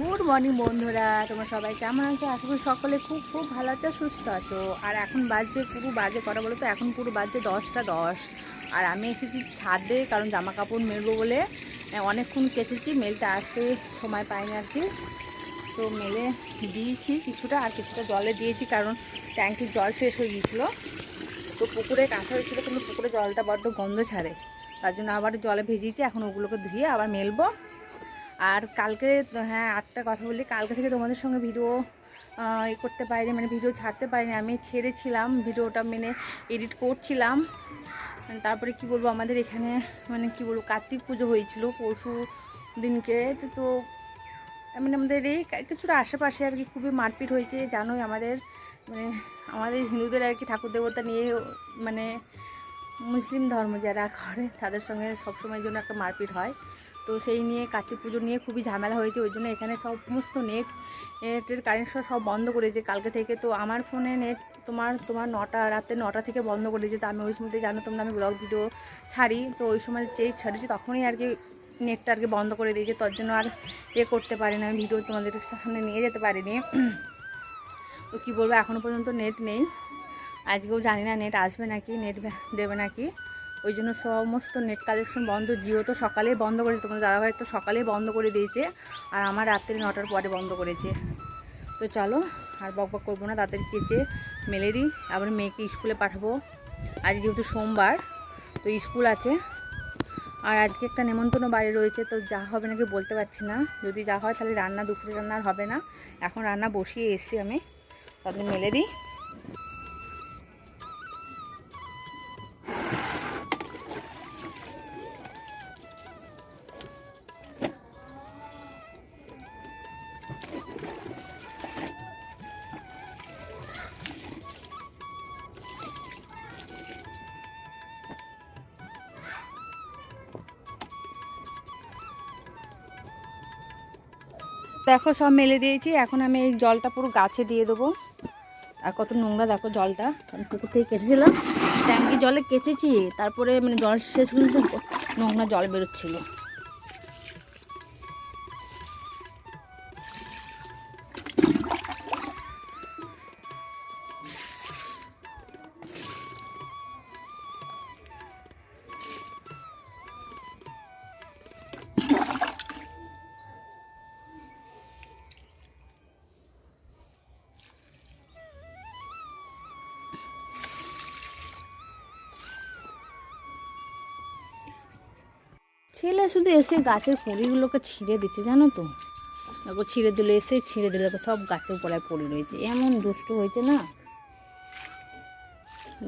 Good morning বন্ধুরা, তোমরা সবাই কেমন আছো? আশা করি সকলে খুব খুব ভালো আছো, সুস্থ আছো। আর এখন বাজে, পুরো বাজে কটা বলো তো এখন পুরো বাজে দশটা দশ। আর আমি এসেছি ছাদে, কারণ জামা কাপড় মেলবো বলে অনেকক্ষণ কেচেছি, মেলতে আসতে সময় পাইনি আর কি। তো মেলে দিয়েছি কিছুটা, আর কিছুটা জলে দিয়েছি, কারণ ট্যাঙ্কির জল শেষ হয়ে গিয়েছিল। তো পুকুরে কাঁচা হয়েছিলো, কিন্তু পুকুরে জলটা বড্ড গন্ধ ছাড়ে। তার জন্য আবার জলে ভিজিয়েছি, এখন ওগুলোকে ধুয়ে আবার মেলবো। আর কালকে হ্যাঁ আটটা কথা বলি। কালকে থেকে তোমাদের সঙ্গে ভিডিও এ করতে পারিনি মানে ভিডিও ছাড়তে পারিনি। আমি ছেড়েছিলাম ভিডিওটা মেনে এডিট করছিলাম। তারপরে কি বলব, আমাদের এখানে মানে কি বলব, কার্তিক পুজো হয়েছিল পরশু দিনকে। তো মানে আমাদের এই কিছুটা আশেপাশে আর কি খুবই মারপিট হয়েছে, জানোই আমাদের। মানে আমাদের হিন্দুদের আর কি ঠাকুর দেবতা নিয়ে মানে মুসলিম ধর্ম যারা করে, তাদের সঙ্গে সবসময়ের জন্য একটা মারপিট হয়। তো সেই নিয়ে কার্তিক পুজো নিয়ে খুবই ঝামেলা হয়েছে, ওই জন্য এখানে সমস্ত নেট নেটের কারেন্ট সব বন্ধ করেছে কালকে থেকে। তো আমার ফোনে নেট তোমার তোমার নটা, রাতে নটা থেকে বন্ধ করে দিয়েছে। তো আমি ওই সময়তে জানো তোমরা, আমি ব্লগ ভিডিও ছাড়ি। তো ওই সময় যেই ছাড়িয়েছি তখনই আর কি নেটটা আর কি বন্ধ করে দিয়েছে। তার জন্য আর এ করতে পারি না আমি ভিডিও তোমাদের সামনে নিয়ে যেতে পারিনি। তো কী বলব এখনও পর্যন্ত নেট নেই। আজকেও জানি না নেট আসবে নাকি নেট দেবে নাকি। ওই জন্য সমস্ত নেট কালেকশন বন্ধ। জিও তো সকালেই বন্ধ করেছে, তোমাদের দাদাভাই তো সকালেই বন্ধ করে দিয়েছে। আর আমার রাত্রি নটার পরে বন্ধ করেছে। তো চলো, আর বক বক করব না তাদের কেচে মেলে দিই। আবার মেয়েকে স্কুলে পাঠাবো। আজ যেহেতু সোমবার, তো স্কুল আছে। আর আজকে একটা নেমন্তন্ন বাড়ি রয়েছে, তো যা হবে নাকি বলতে পারছি না। যদি যা হয় তাহলে রান্না, দুপুরে রান্না আর হবে না। এখন রান্না বসিয়ে এসছি আমি। তাদের মেলে দিই। দেখো, সব মেলে দিয়েছি। এখন আমি এই জলটা পুরো গাছে দিয়ে দেবো। আর কত নোংরা, দেখো জলটা। আমি পুকুর থেকে কেচেছিলাম। ট্যাঙ্কি জলে কেচেছি, তারপরে মানে জল শেষ কিন্তু নোংরা জল বেরোচ্ছিল। ছেলে শুধু এসে গাছের কুড়িগুলোকে ছিঁড়ে দিচ্ছে জানো তো? দেখো ছিঁড়ে দিলে এসে ছিঁড়ে দিলে দেখো সব গাছের গোড়ায় পড়ে রয়েছে। এমন দুষ্ট হয়েছে না?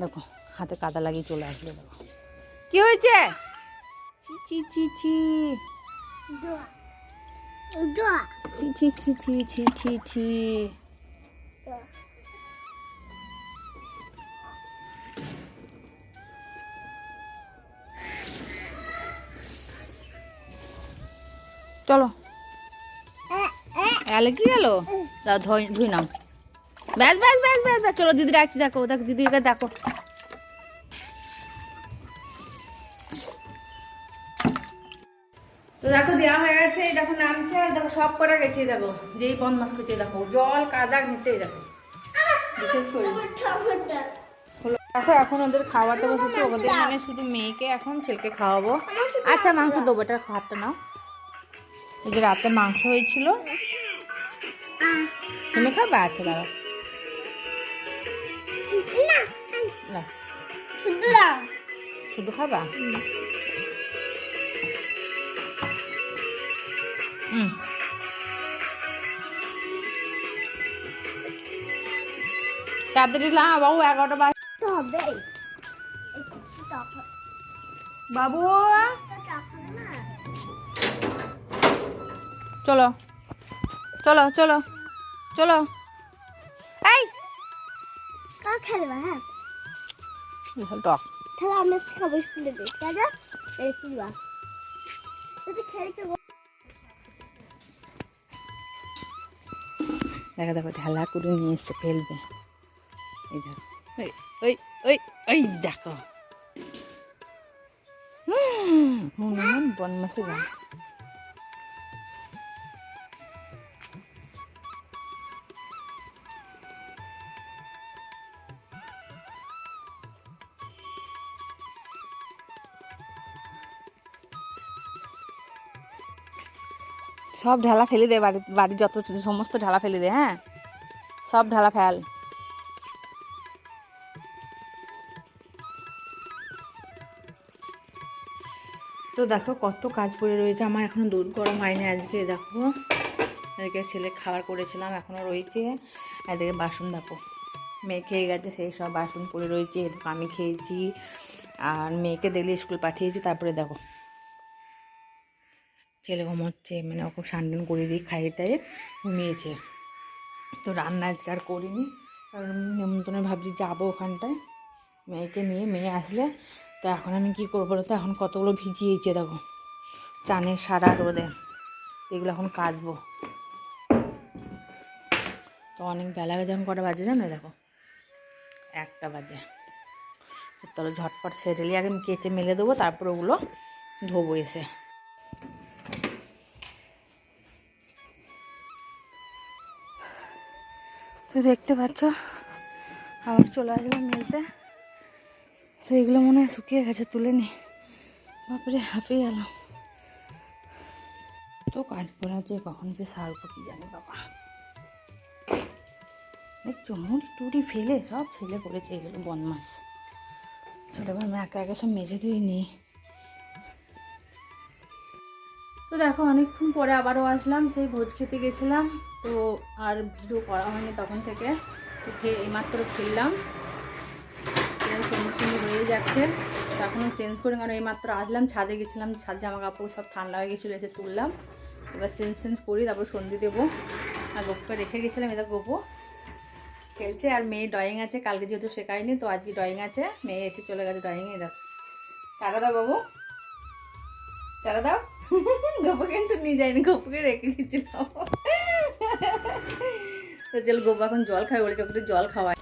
দেখো হাতে কাদা লাগিয়ে চলে আসলো দেখো। কি হয়েছে? ছি ছি ছি ছি ছি ছি ছি ছি। চলো। এলে কি গেল? যাও ধুই ধুই নাও। ব্যাস ব্যাস ব্যাস ব্যাস ব্যাস চলো দিদি রাখছি দেখো দেখো দিদিকে দেখো। তো দেখো দেওয়া হয়ে গেছে দেখো নামছে আর দেখো সব করে গেছে দেখো যেই বন মাছ করছে দেখো জল কাদা ঘেটে দেখো। বিশেষ করে। দেখো এখন ওদের খাওয়াতে বসেছে ওদের মানে শুধু মেয়েকে এখন ছেলেকে খাওয়াবো। আচ্ছা মাংস দেবো এটা ভাতটা নাও। ওই যে রাতে মাংস হয়েছিল। তুমি খাবে? আচ্ছা দাঁড়াও। না শুধু খাবা? হুম। তাড়াতাড়ি না বাবু এগারোটা বাজ। বাবু! চলো। চলো চলো চলো। এই! খেলবা হ্যাঁ? টক তাহলে আমরা খাব স্কুলে কাজা এই কিবা যদি খেলতে দেখা দেখো ঢালা করে নিয়ে এসে ফেলবে। এই দেখো। ওই ওই ওই ওই দেখো। হুম বনমাসে গান সব ঢালা ফেলে দে বাড়ি, বাড়ির যত সমস্ত ঢালা ফেলে দে হ্যাঁ? সব ঢালা ফেল। তো দেখো কত কাজ পড়ে রয়েছে, আমার এখনও দুধ গরম হয়নি আজকে, দেখো। এদিকে ছেলে খাবার করেছিলাম, এখনও রয়েছে। এদিকে বাসন দেখো, মেয়ে খেয়ে গেছে, সেই সব বাসন পড়ে রয়েছে আমি খেয়েছি। আর মেয়েকে দিলে স্কুল পাঠিয়েছি, তারপরে দেখো। ছেলে ঘুমোচ্ছে মানে ওকে সান্ডন করে দিই খাইয়ে টাইয়ে ঘুমিয়েছে। তো রান্না আজকে আর করিনি, কারণ নেমন্তন্নে ভাবছি যাব ওখানটায়। মেয়েকে নিয়ে, মেয়ে আসলে, তো এখন আমি কী করব বলো তো? এখন কতগুলো ভিজিয়েছে দেখো, চানের সারা রোদে এগুলো এখন কাচবো। তো অনেক বেলা যখন কটা বাজে জানো দেখো? একটা বাজে। তাহলে ঝটপট সেরেলি আগে আমি কেচে মেলে দেবো, তারপর ওগুলো ধোবো এসে। তো দেখতে পাচ্ছ, আবার চলে আসলাম মেলতে। তো এগুলো মনে হয় শুকিয়ে গেছে, তুলে নি। বাপরে, হাঁপিয়ে গেল তো কাজ পড়ে আছে, কখন যে সারবো কি জানি বাবা। দেখছ মুড়ি টুড়ি ফেলে সব ছেলে করেছে, এগুলো বনমাস ছোটোবেলা আমি একা একা সব মেজে ধুয়ে নিই। তো দেখো, অনেকক্ষণ পরে আবারও আসলাম, সেই ভোজ খেতে গেছিলাম। তো আর ভিডিও করা হয়নি তখন থেকে, তো খেয়ে এইমাত্র চেঞ্জ সুন্দর হয়ে যাচ্ছে। তো এখনও চেঞ্জ করে কারণ এইমাত্র আসলাম, ছাদে গেছিলাম, ছাদ জামা কাপড় সব ঠান্ডা হয়ে গেছিল, এসে তুললাম। এবার চেঞ্জ চেঞ্জ করি, তারপর সন্ধে দেবো। আর গোপকে রেখে গেছিলাম, এটা গোপো। খেলছে, আর মেয়ে ড্রয়িং আছে, কালকে যেহেতু শেখায়নি, তো আজকে ড্রয়িং আছে। মেয়ে এসে চলে গেছে ড্রয়িংয়ে দেখো। টাটা দাও বাবু টাটা দাও। গোপু কিন্তু নিয়ে যায়নি, গোপাকে রেখে দিয়েছিলাম। তো চল গোপা এখন জল খাবে বলেছে ওকে জল খাওয়ায়।